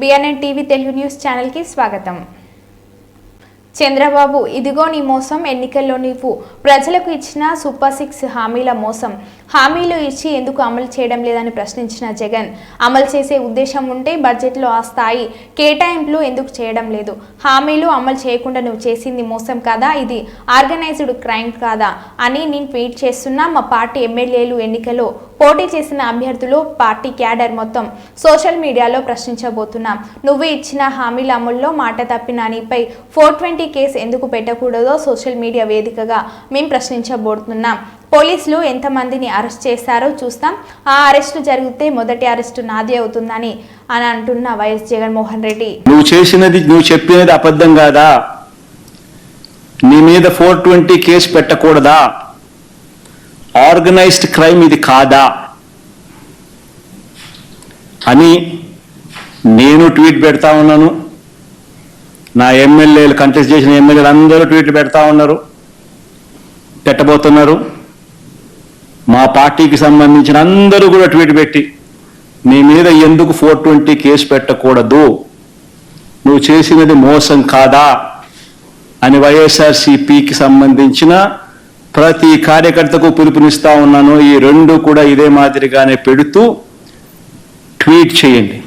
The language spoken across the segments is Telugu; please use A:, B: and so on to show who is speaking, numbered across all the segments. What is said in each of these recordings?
A: బిఎన్ఎన్ టీవీ తెలుగు న్యూస్ ఛానల్కి స్వాగతం. చంద్రబాబు ఇదిగో నీ మోసం ఎన్నికల్లో నీవు. ప్రజలకు ఇచ్చిన సూపర్ సిక్స్ హామీల మోసం. హామీలు ఇచ్చి ఎందుకు అమలు చేయడం లేదని ప్రశ్నించిన జగన్ అమలు చేసే ఉద్దేశం ఉంటే బడ్జెట్లో ఆ స్థాయి కేటాయింపులు ఎందుకు చేయడం లేదు? హామీలు అమలు చేయకుండా నువ్వు చేసింది మోసం కాదా? ఇది ఆర్గనైజ్డ్ క్రైమ్ కాదా? అని నేను ట్వీట్ చేస్తున్నా. మా పార్టీ ఎమ్మెల్యేలు ఎన్నికలో పోటీ చేసిన అభ్యర్థులు పార్టీ క్యాడర్ మొత్తం సోషల్ మీడియాలో ప్రశ్నించబోతున్నాం. నువ్వు ఇచ్చిన హామీల అమల్లో మాట తప్పిన నీపై ఫోర్ ట్వంటీ కేసు ఎందుకు పెట్టకూడదో సోషల్ మీడియా వేదికగా మేము ప్రశ్నించబోతున్నాం. పోలీసులు ఎంతమందిని అరెస్ట్ చేశారో చూస్తాం. ఆ అరెస్టు జరిగితే మొదటి అరెస్టు నాదే అవుతుందని అని అంటున్న వైఎస్ జగన్మోహన్ రెడ్డి.
B: నువ్వు చేసినది నువ్వు చెప్పినది అబద్ధం కాదా? నీ మీద ఫోర్ ట్వంటీ కేసు పెట్టకూడదా? ఆర్గనైజ్డ్ క్రైమ్ ఇది కాదా? అని నేను ట్వీట్ పెడతా ఉన్నాను. నా ఎమ్మెల్యేలు కంటెస్ట్ చేసిన ఎమ్మెల్యేలు అందరూ ట్వీట్ పెడతా ఉన్నారు. పెట్టబోతున్నారు. మా పార్టీకి సంబంధించిన అందరూ కూడా ట్వీట్ పెట్టి నీ మీద ఎందుకు ఫోర్ ట్వంటీ కేసు పెట్టకూడదు? నువ్వు చేసినది మోసం కాదా? అని వైఎస్ఆర్సిపికి సంబంధించిన ప్రతి కార్యకర్తకు పిలుపునిస్తా ఉన్నాను. ఈ రెండు కూడా ఇదే మాదిరిగానే పెడుతూ ట్వీట్ చేయండి.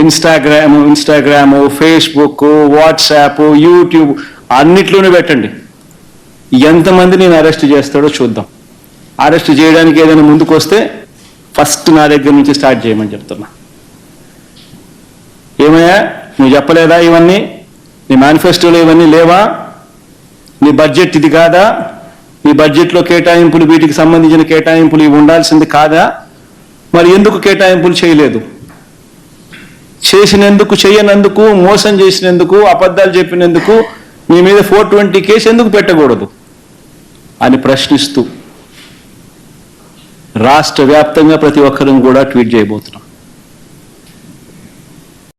B: Instagram Instagram Facebook WhatsApp YouTube అన్నిట్లోనూ పెట్టండి. ఎంతమంది నేను అరెస్ట్ చేస్తాడో చూద్దాం. అరెస్ట్ చేయడానికి ఏదైనా ముందుకు వస్తే ఫస్ట్ నా దగ్గర నుంచి స్టార్ట్ చేయమని చెప్తున్నా. ఏమయ్యా నువ్వు చెప్పలేదా ఇవన్నీ? నీ మేనిఫెస్టోలో ఇవన్నీ లేవా? నీ బడ్జెట్ ఇది కాదా? నీ బడ్జెట్లో కేటాయింపులు వీటికి సంబంధించిన కేటాయింపులు ఇవి ఉండాల్సింది కాదా? మరి ఎందుకు కేటాయింపులు చేయలేదు? చేసినందుకు చేయనందుకు మోసం చేసినందుకు అబద్ధాలు చెప్పినందుకు నీ మీద ఫోర్ ట్వంటీ కేసు ఎందుకు పెట్టకూడదు? అని ప్రశ్నిస్తూ రాష్ట్ర వ్యాప్తంగా ప్రతి ఒక్కరిని కూడా ట్వీట్ చేయబోతున్నాం.